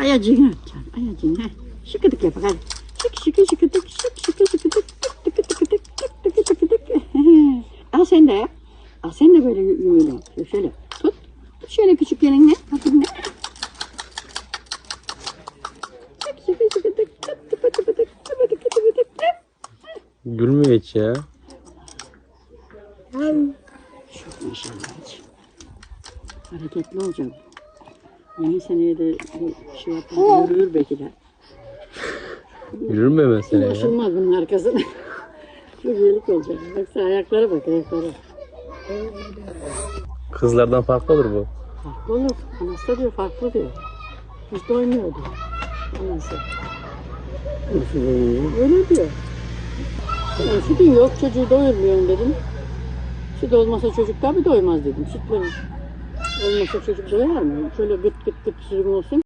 ayacığını atacaksın. Ayacığını. Heh. Şıkıdık yap hadi. Şık şıkı şıkıdık. Şık şıkı şıkıdık. Tık tıkı tıkı tık. Tık tıkı tıkı tık. Al sen de yap. Al sen de böyle yap. Şöyle tut. Tut şöyle küçük elinle. Hafifle. Şık şıkı şıkı tık. Tık tıkı tıkı tık. Tıkı tıkı tıkı tık. Tık. Gülmüyor hiç ya. Çok maşallah. Hareketli olacak. Yeni seneye de bu şey yapar, yürür belki de. Yürür mü hemen seneye ya? Ulaşılmaz bunun arkasına. Çok iyilik olacak. Baksana ayaklara bak ayaklara. Kızlardan farklı olur bu. Farklı olur. Anası da diyor farklı diyor. Hiç doymuyordu. Anası. Öyle diyor. Ben sütün yok çocuğu doyurmuyorum dedim. Süt olmasa çocuk tabii doymaz dedim. Süt verin. Olmasa çocuk doyar mı? Şöyle gıt gıt gıt sürüm olsun.